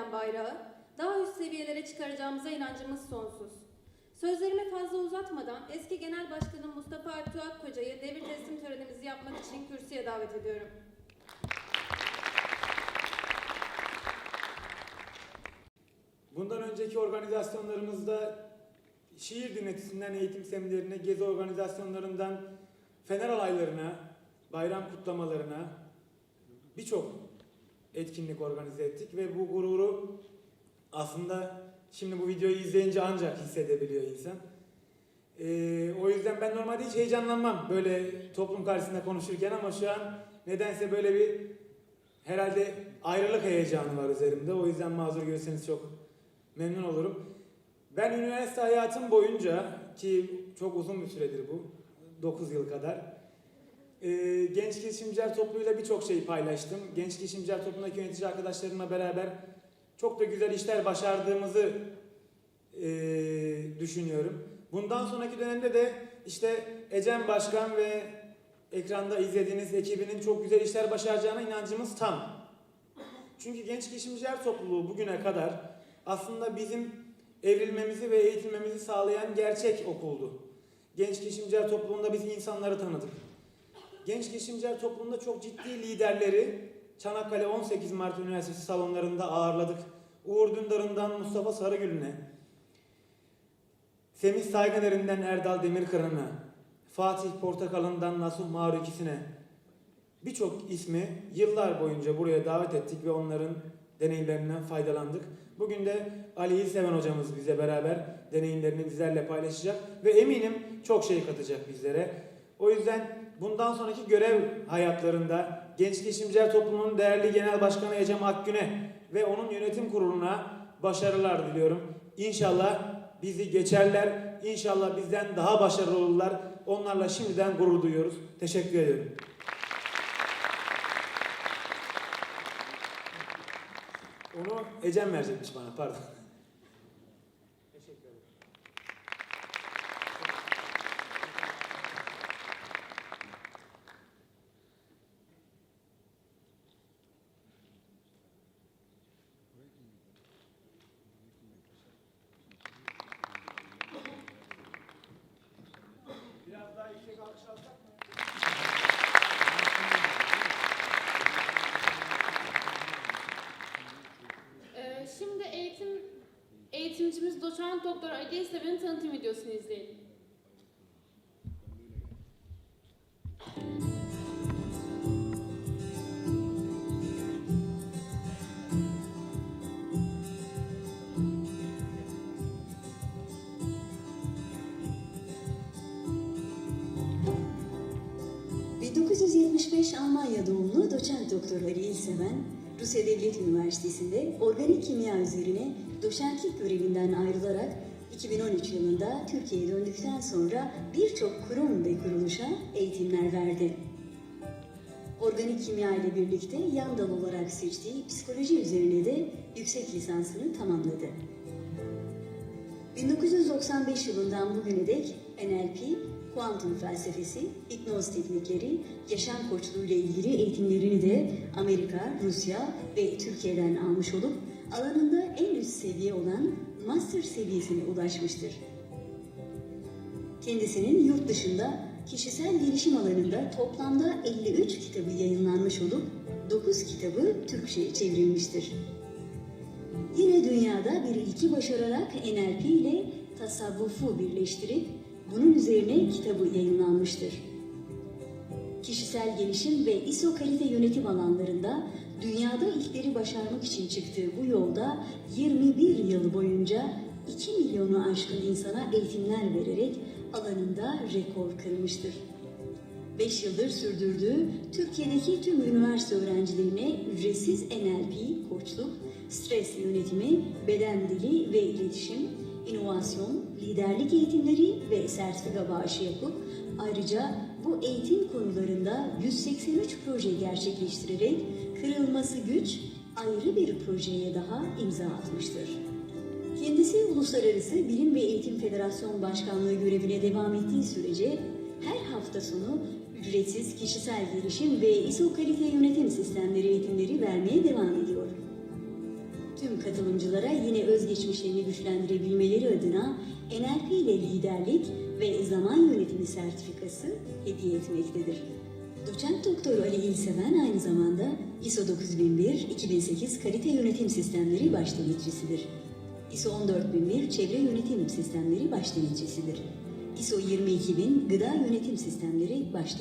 devredilen bayrağı daha üst seviyelere çıkaracağımıza inancımız sonsuz. Sözlerimi fazla uzatmadan eski Genel Başkanım Mustafa Alptu Akkoca'yı devir teslim törenimizi yapmak için kürsüye davet ediyorum. Bundan önceki organizasyonlarımızda şiir dinletisinden eğitim seminerine, gezi organizasyonlarından fener alaylarına, bayram kutlamalarına birçok etkinlik organize ettik ve bu gururu aslında şimdi bu videoyu izleyince ancak hissedebiliyor insan. Ee, o yüzden ben normalde hiç heyecanlanmam böyle toplum karşısında konuşurken ama şu an nedense böyle bir herhalde ayrılık heyecanı var üzerimde. O yüzden mazur görürseniz çok memnun olurum. Ben üniversite hayatım boyunca ki çok uzun bir süredir bu, 9 yıl kadar. E, Genç Girişimciler Topluluğu'yla birçok şeyi paylaştım. Genç Girişimciler Topluluğu'ndaki yönetici arkadaşlarımla beraber çok da güzel işler başardığımızı e, düşünüyorum. Bundan sonraki dönemde de işte Ecem Başkan ve ekranda izlediğiniz ekibinin çok güzel işler başaracağına inancımız tam. Çünkü Genç Girişimciler Topluluğu bugüne kadar aslında bizim evrilmemizi ve eğitilmemizi sağlayan gerçek okuldu. Genç Girişimciler Topluluğu'nda biz insanları tanıdık. Genç Girişimciler Topluluğu'nda çok ciddi liderleri Çanakkale 18 Mart Üniversitesi salonlarında ağırladık. Uğur Dündar'ından Mustafa Sarıgül'üne, Semih Saygıner'inden Erdal Demirkıran'a, Fatih Portakal'ından Nasuh Marukisine birçok ismi yıllar boyunca buraya davet ettik ve onların deneyimlerinden faydalandık. Bugün de Ali İlseven hocamız bize beraber deneyimlerini bizlerle paylaşacak ve eminim çok şey katacak bizlere. O yüzden bundan sonraki görev hayatlarında Genç Girişimciler Topluluğu'nun değerli Genel Başkanı Ecem Akgün'e ve onun yönetim kuruluna başarılar diliyorum. İnşallah bizi geçerler, İnşallah bizden daha başarılı olurlar. Onlarla şimdiden gurur duyuyoruz. Teşekkür ediyorum. Onu Ecem verecekmiş bana, pardon. ...1975 Almanya doğumlu doçent doktor Ali İlseven, Rusya Devlet Üniversitesi'nde organik kimya üzerine doçentlik görevinden ayrılarak 2013 yılında Türkiye'ye döndükten sonra birçok kurum ve kuruluşa eğitimler verdi. Organik kimya ile birlikte yan dal olarak seçtiği psikoloji üzerine de yüksek lisansını tamamladı. 1995 yılından bugüne dek NLP, kuantum felsefesi, hipnoz teknikleri, yaşam koçluğu ile ilgili eğitimlerini de Amerika, Rusya ve Türkiye'den almış olup alanında en üst seviye olan master seviyesine ulaşmıştır. Kendisinin yurt dışında kişisel gelişim alanında toplamda 53 kitabı yayınlanmış olup 9 kitabı Türkçe'ye çevrilmiştir. Yine dünyada bir ilki başararak NLP ile tasavvufu birleştirip bunun üzerine kitabı yayınlanmıştır. Kişisel gelişim ve ISO kalite yönetim alanlarında dünyada ilkleri başarmak için çıktığı bu yolda 21 yıl boyunca 2 milyonu aşkın insana eğitimler vererek alanında rekor kırmıştır. 5 yıldır sürdürdüğü Türkiye'deki tüm üniversite öğrencilerine ücretsiz NLP, koçluk, stres yönetimi, beden dili ve iletişim, inovasyon, liderlik eğitimleri ve sertifika bağışı yapıp ayrıca bu eğitim konularında 183 proje gerçekleştirerek kırılması güç ayrı bir projeye daha imza atmıştır. Kendisi Uluslararası Bilim ve Eğitim Federasyon Başkanlığı görevine devam ettiği sürece her hafta sonu Ücretsiz kişisel gelişim ve ISO kalite yönetim sistemleri eğitimleri vermeye devam ediyor. Tüm katılımcılara yine özgeçmişlerini güçlendirebilmeleri adına NLP ile liderlik ve zaman yönetimi sertifikası hediye etmektedir. Doçent Doktor Ali İlseven aynı zamanda ISO 9001-2008 kalite yönetim sistemleri baş. ISO 14001 çevre yönetim sistemleri baş. ISO 22000 gıda yönetim sistemleri baş.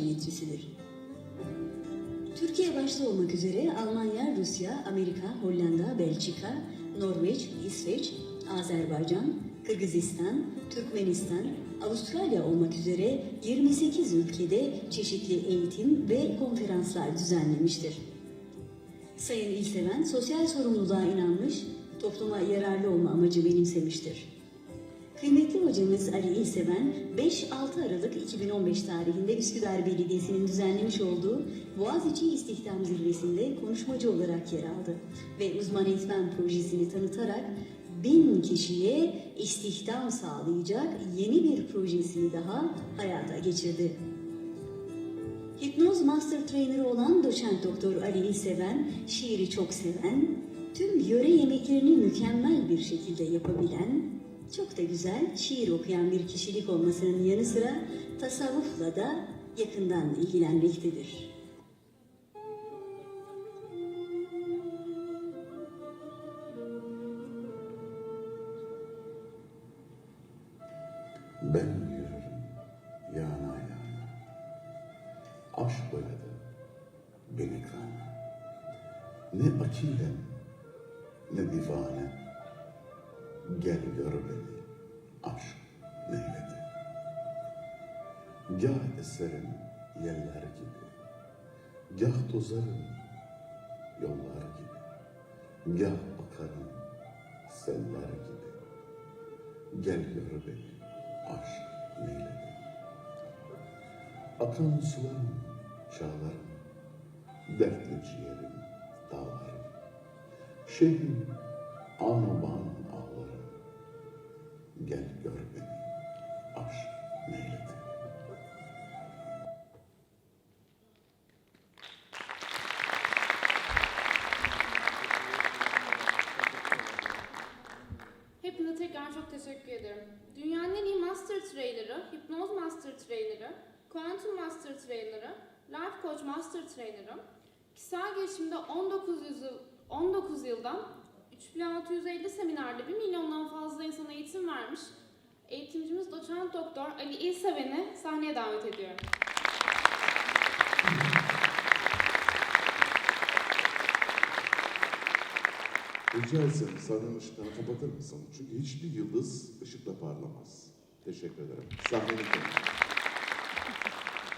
Türkiye başta olmak üzere Almanya, Rusya, Amerika, Hollanda, Belçika, Norveç, İsveç, Azerbaycan, Kırgızistan, Türkmenistan, Avustralya olmak üzere 28 ülkede çeşitli eğitim ve konferanslar düzenlemiştir. Sayın İlseven sosyal sorumluluğa inanmış, topluma yararlı olma amacı benimsemiştir. Kıymetli hocamız Ali İlseven 5-6 Aralık 2015 tarihinde Üsküdar Belediyesi'nin düzenlemiş olduğu Boğaziçi İstihdam Zirvesi'nde konuşmacı olarak yer aldı ve uzman eğitmen projesini tanıtarak bin kişiye istihdam sağlayacak yeni bir projesini daha hayata geçirdi. Hipnoz Master Trainer'ı olan doçent doktor Ali İlseven, şiiri çok seven, tüm yöre yemeklerini mükemmel bir şekilde yapabilen, çok da güzel şiir okuyan bir kişilik olmasının yanı sıra tasavvufla da yakından ilgilenmektedir. Aşk boyadı beni kana. Ne akilem ne divane. Gel gör beni aşk neyledi. Gah eserim yeller gibi. Gah tozarım yollar gibi. Gah bakarım seller gibi. Gel gör beni aşk neyledi. Akan sularım, çağlarım, dertli ciğerim, dağlarım. Şehrim, anaban ağlarım. Gel gör beni, aşk neyledi. Hepinize tekrar çok teşekkür ederim. Dünyanın en iyi Master Trainer'ı, Hipnoz Master Trainer'ı, Quantum Master Trainer'ı, Life Coach Master Trainer'ı, kişisel gelişimde 19 yıl, 19 yıldan 3650 seminerde 1 milyondan fazla insana eğitim vermiş eğitimcimiz doçent doktor Ali İlseven'i sahneye davet ediyorum. Rica etsem sahnenin ışıklarını kapatır mısın? Çünkü hiçbir yıldız ışıkla parlamaz. Teşekkür ederim. Sahnenin.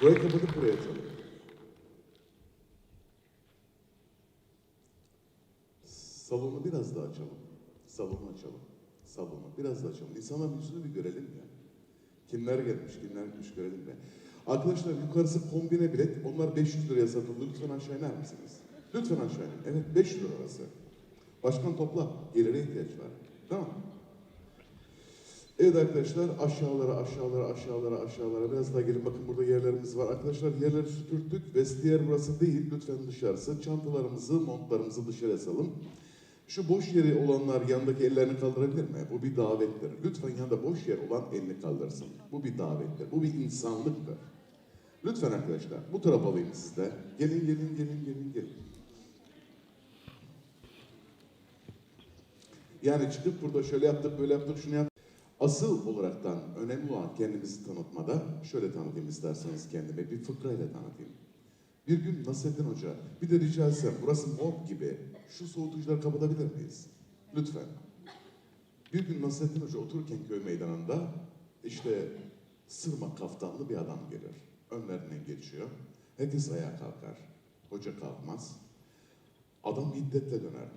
Burayı kapatıp buraya açalım. Salonu biraz daha açalım. Salonu açalım. Salonu biraz daha açalım. İnsanların yüzünü bir görelim ya. Kimler gelmiş, kimler gitmiş görelim ya. Arkadaşlar yukarısı kombine bilet. Onlar 500 liraya satıldı. Lütfen aşağı iner misiniz? Lütfen aşağı inin. Evet 500 lira arası. Başkan topla. Gelire ihtiyaç var. Tamam? Evet arkadaşlar aşağılara aşağılara aşağılara aşağılara biraz daha gelin bakın burada yerlerimiz var. Arkadaşlar yerleri süpürttük. Vestiyer burası değil lütfen dışarısı. Çantalarımızı montlarımızı dışarı asalım. Şu boş yeri olanlar yanındaki ellerini kaldırabilir mi? Bu bir davettir. Lütfen yanında boş yer olan elini kaldırsın. Bu bir davettir. Bu bir insanlıktır. Lütfen arkadaşlar bu tarafa alayım siz de. Gelin gelin gelin gelin gelin. Yani çıkıp burada şöyle yaptık, böyle yaptık, şunu yaptık. Asıl olaraktan önemli olan kendimizi tanıtmada, şöyle tanıtayım isterseniz kendime, bir fıkrayla tanıtayım. Bir gün Nasrettin Hoca, bir de rica etsem, burası morg gibi, şu soğutucuları kapatabilir miyiz? Lütfen. Bir gün Nasrettin Hoca otururken köy meydanında, işte sırma kaftanlı bir adam gelir. Önlerinden geçiyor. Herkes ayağa kalkar. Hoca kalkmaz. Adam hiddetle döner.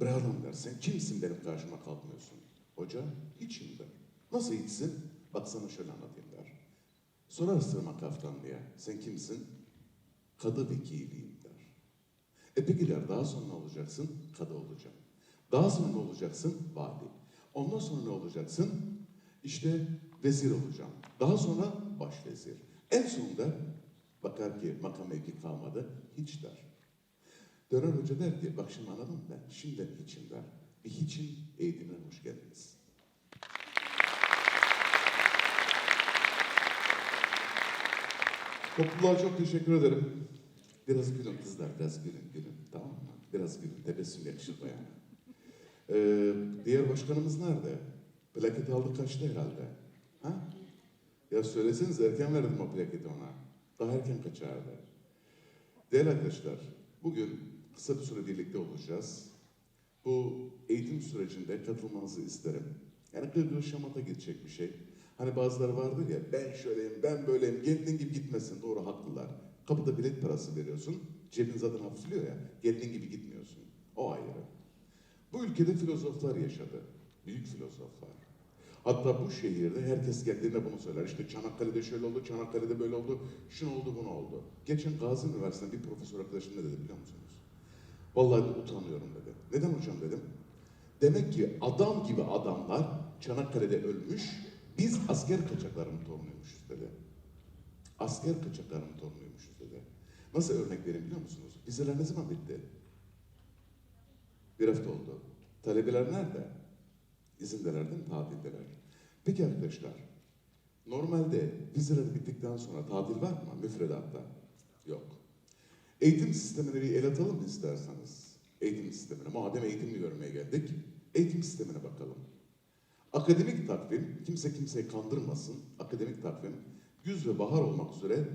Bre adam der, sen kimsin benim karşıma kalkmıyorsun? Hoca, hiçim der. Nasıl hiçsin? Bak sana şöyle anlatayım der. Sorar sırma kaftanlıya, sen kimsin? Kadı vekiliyim der. E peki daha sonra ne olacaksın? Kadı olacağım. Daha sonra ne olacaksın? Vali. Ondan sonra ne olacaksın? İşte vezir olacağım. Daha sonra başvezir. En sonunda Bakar ki makam mevki kalmadı, hiç der. Döner hoca der ki, bak şimdi anladın mı? Şimdiden hiçim der. Bir hiçin eğitimine hoş geldiniz. Topluluğa çok teşekkür ederim. Biraz gülün kızlar, biraz gülün, gülün. Tamam mı? Biraz gülün, tebessüm yakışır bayağı. Ee, diğer başkanımız nerede? Plaket aldı kaçtı herhalde. Ha? Ya söyleseniz erken verdim o plaketi ona. Daha erken kaçardı. Değerli arkadaşlar, bugün kısa bir süre birlikte olacağız. Bu eğitim sürecinde katılmanızı isterim. Yani gırgır şamata gidecek bir şey. Hani bazıları vardır ya, ben şöyleyim, ben böyleyim, geldiğin gibi gitmesin. Doğru, haklılar. Kapıda bilet parası veriyorsun, cebin zaten hafifliyor ya, geldiğin gibi gitmiyorsun. O ayrı. Bu ülkede filozoflar yaşadı. Büyük filozoflar. Hatta bu şehirde herkes geldiğinde bunu söyler. İşte Çanakkale'de şöyle oldu, Çanakkale'de böyle oldu, şunu oldu, bunu oldu. Geçen Gazi Üniversitesi'nde bir profesör arkadaşım ne dedi biliyor musunuz? Vallahi de utanıyorum dedi. Neden hocam dedim. Demek ki adam gibi adamlar Çanakkale'de ölmüş, biz asker kaçaklarının torunuymuşuz dedi. Asker kaçaklarının torunuymuşuz dedi. Nasıl örnek vereyim biliyor musunuz? Vizeler ne zaman bitti? Bir hafta oldu. Talebeler nerede? İzindeler değil mi? Tatildeler. Peki arkadaşlar, normalde vizeler bittikten sonra tatil var mı? Müfredatta. Yok. Eğitim sistemine bir el atalım mı isterseniz? Eğitim sistemine. Madem eğitimli görmeye geldik, eğitim sistemine bakalım. Akademik takvim, kimse kimseyi kandırmasın. Akademik takvim, güz ve bahar olmak üzere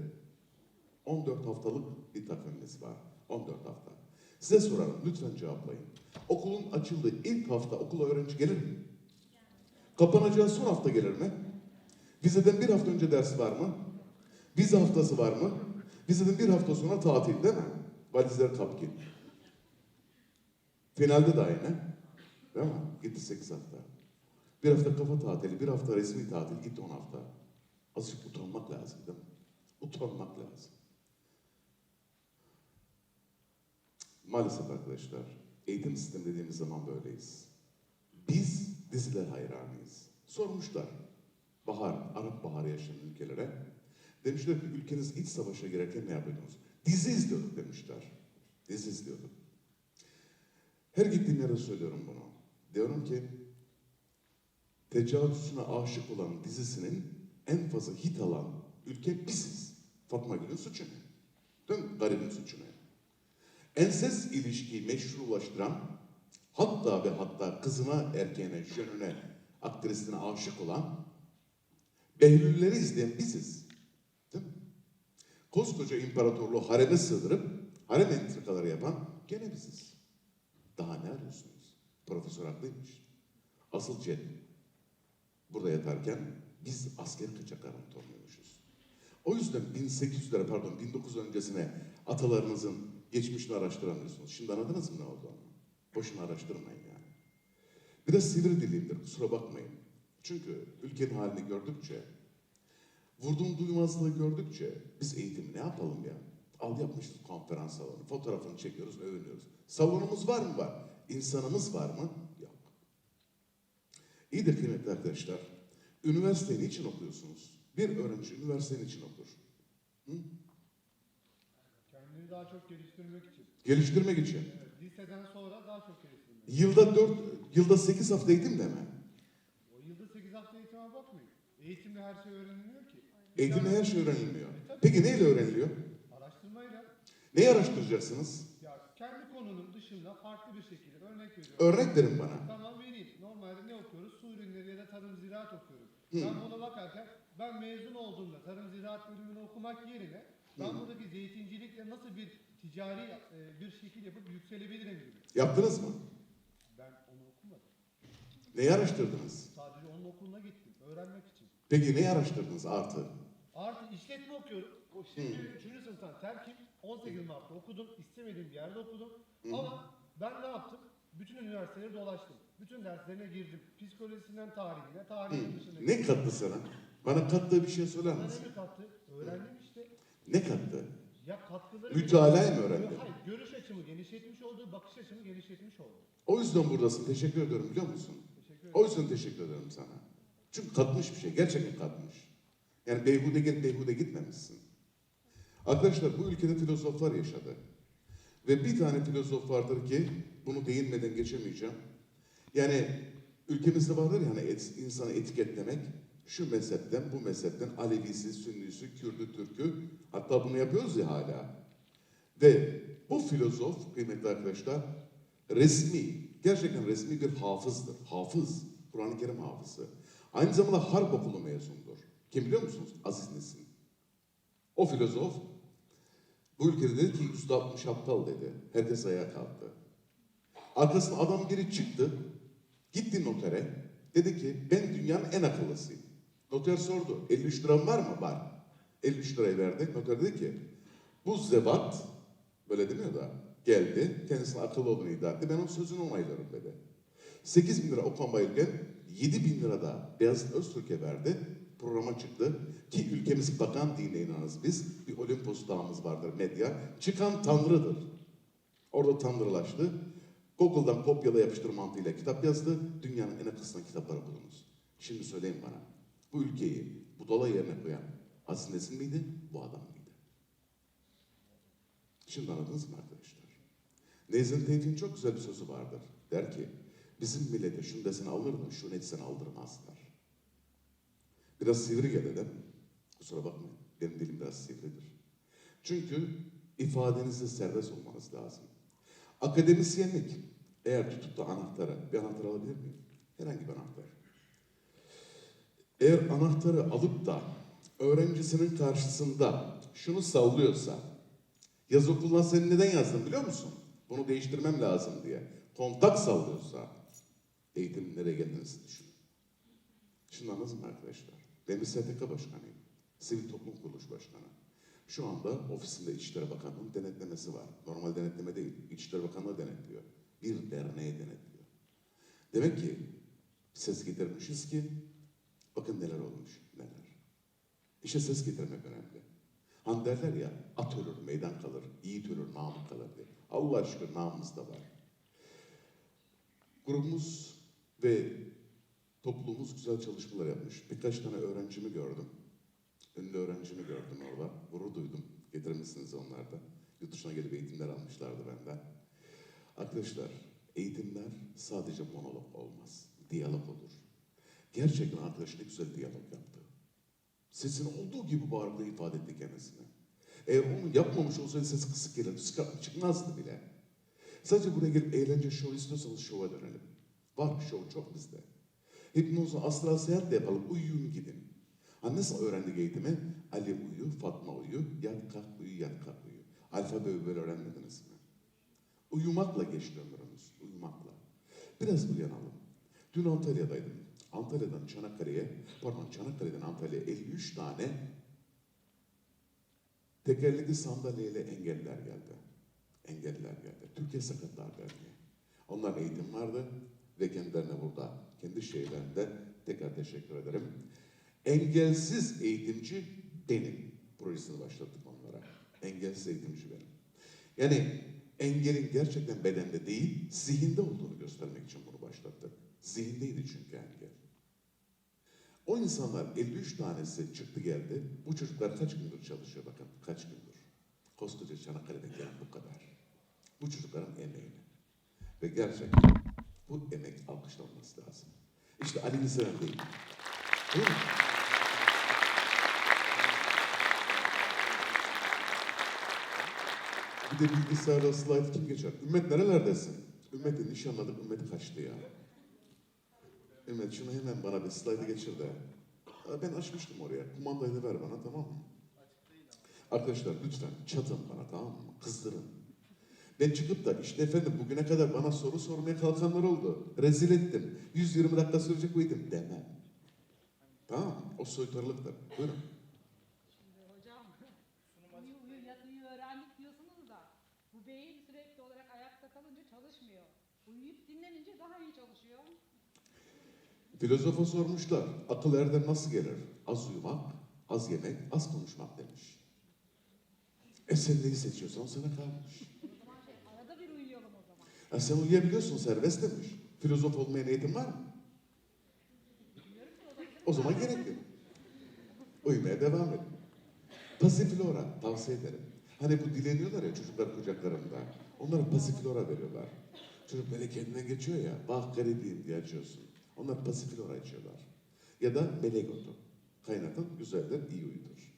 14 haftalık bir takvimimiz var. 14 hafta. Size sorarım, lütfen cevaplayın. Okulun açıldığı ilk hafta okula öğrenci gelir mi? Kapanacağı son hafta gelir mi? Vizeden bir hafta önce ders var mı? Vize haftası var mı? Vizeden bir hafta sonra tatil değil mi? Valizler kapkin. Finalde de aynı. Değil mi? Gitti 8 hafta. Bir hafta kafa tatili, bir hafta resmi tatil, gitti 10 hafta. Azıcık utanmak lazım değil mi? Utanmak lazım. Maalesef arkadaşlar, eğitim sistemi dediğimiz zaman böyleyiz. Biz diziler hayranıyız. Sormuşlar, bahar, Arap baharı yaşayan ülkelere. Demişler ki ülkeniz iç savaşa girerken ne yapıyordunuz? Dizi izliyorduk demişler. Dizi izliyorduk. Her gittiğim yere söylüyorum bunu. Diyorum ki, tecavüzüne aşık olan dizisinin en fazla hit alan ülke biziz. Fatma Gül'ün suçu ne? Değil mi? Garibin suçu ne? Enses ilişkiyi meşrulaştıran, hatta ve hatta kızına, erkeğine, jönüne, aktrisine aşık olan, Behlülleri izleyen biziz. Değil mi? Koskoca imparatorluğu hareme sığdırıp, harem entrikaları yapan gene biziz. Daha ne arıyorsunuz? Profesör haklıymış. Asıl cet burada yatarken biz asker kaçaklarının torunuymuşuz. O yüzden 1800'lere pardon 1900 öncesine atalarınızın geçmişini araştıramıyorsunuz. Şimdi anladınız mı ne olduğunu? Boşuna araştırmayın yani. Biraz sivri diliyimdir kusura bakmayın. Çünkü ülkenin halini gördükçe, vurduğum duymazlığı gördükçe biz eğitimi ne yapalım ya? Al yapmışız konferans salonu, fotoğrafını çekiyoruz, övünüyoruz. Salonumuz var mı? Var. İnsanımız var mı? Yok. İyi de kıymetli arkadaşlar, üniversiteyi niçin okuyorsunuz? Bir öğrenci üniversiteyi niçin okur? Hı? Kendini daha çok geliştirmek için. Geliştirmek için. Evet, liseden sonra daha çok geliştirmek. Yılda 4, yılda 8 hafta eğitim de mi? O yılda 8 hafta eğitime bakmayın. Eğitimde her şey öğrenilmiyor ki. Eğitimde her şey öğrenilmiyor. Peki neyle öğreniliyor? Araştırmayla Neyi araştıracaksınız? ya kendi konunun dışında farklı bir şekilde örnek veriyorum. Örnek verin bana. Tamam vereyim. Normalde ne okuyoruz? Su ürünleri ya da tarım ziraat okuyoruz. Hı. Ben buna bakarken ben mezun olduğumda tarım ziraat bölümünü okumak yerine ben buradaki zeytincilikle nasıl bir ticari e, bir şekil yapıp yükselebilirim gibi. Yaptınız mı? Ben onu okumadım. Neyi araştırdınız? Sadece onun okuluna gittim. Öğrenmek için. Peki neyi araştırdınız artı? Artı işletme okuyorum. O şimdi 3. sınıftan terkim 18 Mart'ta okudum. İstemediğim bir yerde okudum. Ama ben ne yaptım? Bütün üniversiteleri dolaştım. Bütün derslerine girdim. Psikolojisinden tarihine, tarihin dışında. Ne kattı sana? Bana kattığı bir şey söyler Bana misin? ne kattı? Öğrendim işte. Ne kattı? Ya katkıları... Mütalaa mı öğrendin? Hayır, görüş açımı genişletmiş oldu, bakış açımı genişletmiş oldu. O yüzden buradasın. Teşekkür ediyorum biliyor musun? Teşekkür ederim. O yüzden teşekkür ederim sana. Çünkü katmış bir şey. Gerçekten katmış. Yani beyhude gel beyhude gitmemişsin. Arkadaşlar bu ülkede filozoflar yaşadı. Ve bir tane filozof vardır ki bunu değinmeden geçemeyeceğim. Yani ülkemizde vardır ya hani et, insanı etiketlemek. Şu mezhepten, bu mezhepten, Alevisi, Sünnisi, Kürdü, Türkü. Hatta bunu yapıyoruz ya hala. Ve bu filozof kıymetli arkadaşlar resmi, gerçekten resmi bir hafızdır. Hafız, Kur'an-ı Kerim hafızı. Aynı zamanda harp okulu mezundur. Kim biliyor musunuz? Aziz Nesin. O filozof bu ülkede dedi ki yüzde altmış aptal dedi. Herkes ayağa kalktı. Arkasına adam biri çıktı. Gitti notere. Dedi ki ben dünyanın en akıllısıyım. Noter sordu. 53 liram var mı? Var. 53 lirayı verdi. Noter dedi ki bu zevat böyle demiyor da geldi. Kendisine akıllı olduğunu iddia etti. Ben onun sözünü onaylarım dedi. 8 bin lira Okan Bayülgen 7 bin lira da Beyazıt Öztürk'e verdi. Programa çıktı. Ki ülkemiz bakan dine inanırız biz. Bir Olimpos dağımız vardır medya. Çıkan tanrıdır. Orada tanrılaştı. Google'dan kopyala yapıştır mantığıyla kitap yazdı. Dünyanın en akılsına kitapları bulunuz. Şimdi söyleyin bana. Bu ülkeyi budala yerine koyan Aziz Nesin miydi? Bu adam mıydı? Şimdi anladınız mı arkadaşlar? Nezin Tevfik'in çok güzel bir sözü vardır. Der ki, bizim millete şunu desene alır mı, şunu etsene aldırmazlar. Biraz sivri mi? Kusura bakmayın, benim dilim biraz sivridir. Çünkü ifadenizde serbest olmanız lazım. Akademisyenlik, eğer tutup da anahtarı, bir anahtar alabilir miyim? Herhangi bir anahtar. Eğer anahtarı alıp da öğrencisinin karşısında şunu sallıyorsa, Yaz okuluna seni neden yazdım biliyor musun? Bunu değiştirmem lazım diye. Kontak sallıyorsa eğitim nereye geldiğinizi düşün. Anladınız mı arkadaşlar? Ben STK başkanıyım. Sivil Toplum Kuruluş Başkanı. Şu anda ofisinde İçişleri Bakanlığı'nın denetlemesi var. Normal denetleme değil. İçişleri Bakanlığı denetliyor. Bir derneğe denetliyor. Demek ki ses getirmişiz ki bakın neler olmuş, neler. İşte ses getirmek önemli. Hani derler ya, at ölür, meydan kalır, yiğit ölür, namık kalır diye. Allah şükür namımız da var. Grubumuz ve topluluğumuz güzel çalışmalar yapmış. Birkaç tane öğrencimi gördüm. Ünlü öğrencimi gördüm orada. Gurur duydum. Getirmişsiniz onlar da. Yurt dışına gelip eğitimler almışlardı benden. Arkadaşlar, eğitimler sadece monolog olmaz. Diyalog olur. Gerçekten arkadaş ne güzel diyalog yaptı. Sesini olduğu gibi bağırdı ifade etti kendisine. Eğer onu yapmamış olsaydı sesi kısık gelirdi, çık- çıkmazdı bile. Sadece buraya gelip eğlence şov istiyorsanız şova dönelim. Var şov çok bizde. Hipnozu astral seyahat de yapalım, uyuyun gidin. Ha nasıl öğrendik eğitimi? Ali uyu, Fatma uyu, yat kalk uyu, yat kalk uyu. Alfabeyi böyle öğrenmediniz mi? Uyumakla geçti ömrümüz, uyumakla. Biraz uyanalım. Dün Antalya'daydım. Antalya'dan Çanakkale'ye, pardon Çanakkale'den Antalya'ya 53 tane tekerlekli sandalyeyle engelliler geldi. Engelliler geldi. Türkiye Sakatlar Derneği. Onların eğitim vardı ve kendilerine burada, kendi şeylerinde tekrar teşekkür ederim. Engelsiz eğitimci benim projesini başlattık onlara. Engelsiz eğitimci benim. Yani engelin gerçekten bedende değil, zihinde olduğunu göstermek için bunu başlattık. Zihindeydi çünkü engel. O insanlar 53 tanesi çıktı geldi. Bu çocuklar kaç gündür çalışıyor bakın kaç gündür. Koskoca Çanakkale'den gelen bu kadar. Bu çocukların emeğini. Ve gerçekten bu emek alkışlanması lazım. İşte Ali Nisan değil. Değil mi? Bir de bilgisayarda slide kim geçer? Ümmet nerelerdesin? Ümmet'i nişanladık, Ümmet kaçtı ya. Ümmet şunu hemen bana bir slide'ı geçir de. Ben açmıştım oraya. Kumandayı da ver bana tamam mı? Arkadaşlar lütfen çatın bana tamam mı? Kızdırın. Ben çıkıp da işte efendim bugüne kadar bana soru sormaya kalkanlar oldu. Rezil ettim. 120 dakika sürecek eğitim demem. Tamam mı? O soytarılıktır. Buyurun. Şimdi hocam uyu uyu yat uyu öğrendik diyorsunuz da bu beyin sürekli olarak ayakta kalınca çalışmıyor. Uyuyup dinlenince daha iyi çalışıyor. Filozofa sormuşlar. Akıl erdem nasıl gelir? Az uyumak, az yemek, az konuşmak demiş. E sen neyi seçiyorsan sana kalmış. O zaman şey arada bir uyuyalım Ya sen uyuyabiliyorsun serbest demiş. Filozof olmaya niyetin var mı? O zaman gerek yok. Uyumaya devam edin. Pasiflora tavsiye ederim. Hani bu dileniyorlar ya çocuklar kucaklarında. Onlara pasiflora veriyorlar. Çocuk böyle kendinden geçiyor ya. Bak garibiyim diye açıyorsun. Onlar pasiflora içiyorlar. Ya da melegotu. Kaynatın güzeldir, iyi uyudur.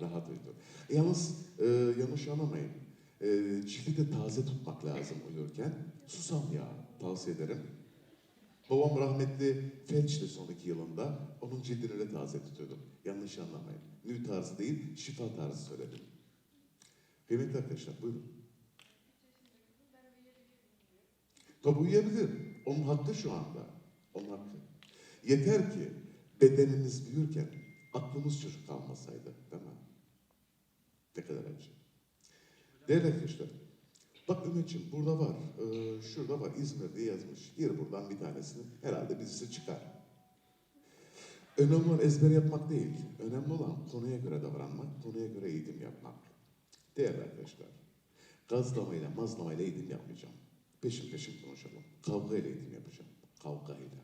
Rahat uyudur. Yalnız e, yanlış anlamayın. E, çiftli de taze tutmak lazım uyurken. Susam yağı tavsiye ederim. Babam rahmetli felçli son iki yılında onun cildini de taze tutuyordum. Yanlış anlamayın. Nü tarzı değil, şifa tarzı söyledim. Kıymetli arkadaşlar buyurun. Tabi uyuyabilir. Onun hakkı şu anda. Onun hakkı. Yeter ki bedenimiz büyürken aklımız çocuk kalmasaydı. Değil mi? Ne kadar acı. Değerli arkadaşlar, bak Ümit'ciğim burada var, ee, şurada var, İzmir'de yazmış. Gir buradan bir tanesini, herhalde birisi çıkar. Önemli olan ezber yapmak değil, önemli olan konuya göre davranmak, konuya göre eğitim yapmak. Değerli arkadaşlar, gazlamayla, mazlamayla eğitim yapmayacağım. Peşin peşin konuşalım. Kavgayla eğitim yapacağım. Kavgayla.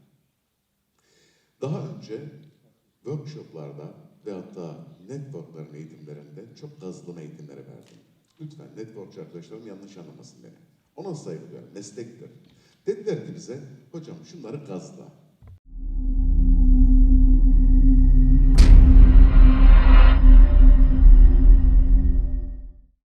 Daha önce workshoplarda ve hatta networkların eğitimlerinde çok gazlama eğitimleri verdim. Lütfen networkçu arkadaşlarım yanlış anlamasın beni. Ona saygı duyuyorum, meslektir. Dediler ki bize, hocam şunları gazla.